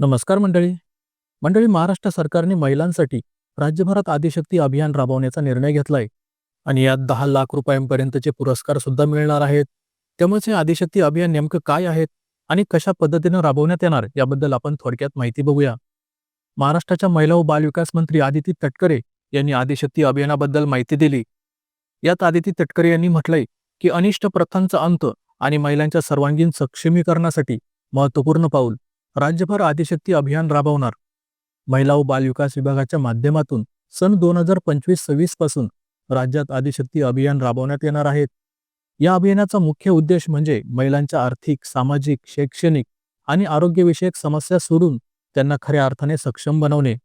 नमस्कार मंडळी. मंडळी महाराष्ट्र सरकारने महिलांसाठी राज्यभरात आदिशक्ती अभियान राबवण्याचा निर्णय घेतलाय. आणि यात दहा लाख रुपयांपर्यंतचे पुरस्कार सुद्धा मिळणार आहेत. त्यामुळेच हे आदिशक्ती अभियान नेमकं काय आहेत आणि कशा पद्धतीनं राबवण्यात येणार याबद्दल आपण थोडक्यात माहिती बघूया. महाराष्ट्राच्या महिला व बालविकास मंत्री आदिती तटकरे यांनी आदिशक्ती अभियानाबद्दल माहिती दिली. यात आदिती तटकरे यांनी म्हटलंय की अनिष्ट प्रथांचा अंत आणि महिलांच्या सर्वांगीण सक्षमीकरणासाठी महत्त्वपूर्ण पाऊल राज्यभर आदिशक्ती अभियान राबवणार. महिला व बालविकास विभागाच्या माध्यमातून सन दोन हजार पंचवीस सव्वीसपासून राज्यात आदिशक्ती अभियान राबवण्यात येणार आहेत या अभियानाचा मुख्य उद्देश म्हणजे महिलांच्या आर्थिक सामाजिक शैक्षणिक आणि आरोग्यविषयक समस्या सोडून त्यांना खऱ्या अर्थाने सक्षम बनवणे.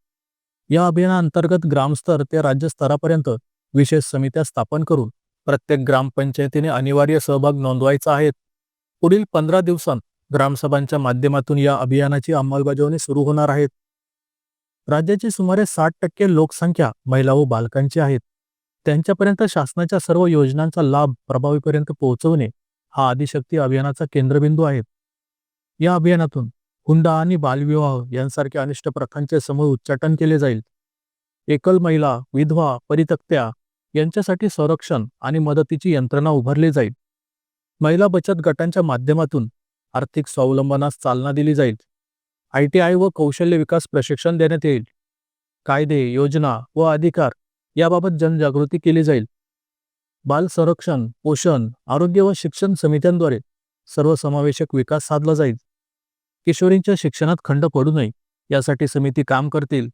या अभियानाअंतर्गत ग्रामस्तर ते राज्यस्तरापर्यंत विशेष समित्या स्थापन करून प्रत्येक ग्रामपंचायतीने अनिवार्य सहभाग नोंदवायचा आहे. पुढील पंधरा दिवसांत ग्रामसभांच्या माध्यमातून या अभियानाची अंमलबजावणी सुरू होणार आहेत राज्याची सुमारे साठ टक्के लोकसंख्या महिला व बालकांची आहेत त्यांच्यापर्यंत शासनाच्या सर्व योजनांचा लाभ प्रभावीपर्यंत पोहोचवणे हा आदिशक्ती अभियानाचा केंद्रबिंदू आहे. या अभियानातून हुंडा आणि बालविवाह यांसारख्या अनिष्ट प्रथांचे समूळ उच्चाटन केले जाईल. एकल महिला विधवा परितक्त्या यांच्यासाठी संरक्षण आणि मदतीची यंत्रणा उभारली जाईल. महिला बचत गटांच्या माध्यमातून आर्थिक स्वावलंबनास चालना दिली जाईल. आय टी आय व कौशल्य विकास प्रशिक्षण देण्यात येईल. कायदे योजना व अधिकार याबाबत जनजागृती केली जाईल. बाल संरक्षण पोषण आरोग्य व शिक्षण समित्यांद्वारे सर्वसमावेशक विकास साधला जाईल. किशोरींच्या शिक्षणात खंड पडू नये यासाठी समिती काम करतील.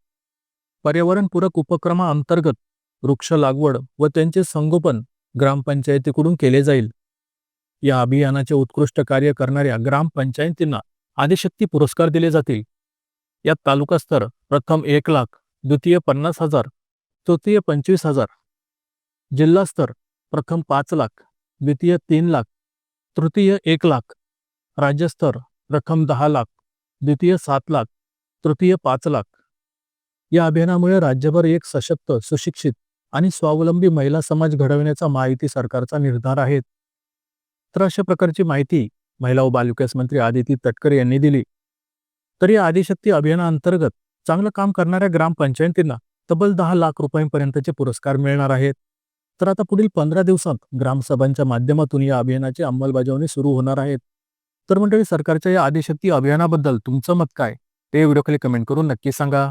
पर्यावरणपूरक उपक्रमाअंतर्गत वृक्ष लागवड व त्यांचे संगोपन ग्रामपंचायतीकडून केले जाईल. या अभियानाचे उत्कृष्ट कार्य करणाऱ्या ग्रामपंचायतींना आदिशक्ती पुरस्कार दिले जातील. यात तालुकास्तर प्रथम एक लाख द्वितीय पन्नास हजार तृतीय पंचवीस हजार. जिल्हास्तर प्रथम पाच लाख द्वितीय तीन लाख तृतीय एक लाख. राज्यस्तर प्रथम दहा लाख द्वितीय सात लाख तृतीय पाच लाख. या अभियानामुळे राज्यभर एक सशक्त सुशिक्षित आणि स्वावलंबी महिला समाज घडविण्याचा माहिती सरकारचा निर्धार आहे. तर अशा प्रकारची माहिती महिला व बालविकास मंत्री आदिती तटकरे यांनी दिली. तर या आदिशक्ती अभियानाअंतर्गत चांगलं काम करणाऱ्या ग्रामपंचायतींना तब्बल दहा लाख रुपयांपर्यंतचे पुरस्कार मिळणार आहेत. तर आता पुढील पंधरा दिवसांत ग्रामसभांच्या माध्यमातून या अभियानाची अंमलबजावणी सुरू होणार आहेत तर मंडळी सरकारच्या या आदिशक्ती अभियानाबद्दल तुमचं मत काय? ते व्हिडिओ खाली कमेंट करून नक्की सांगा.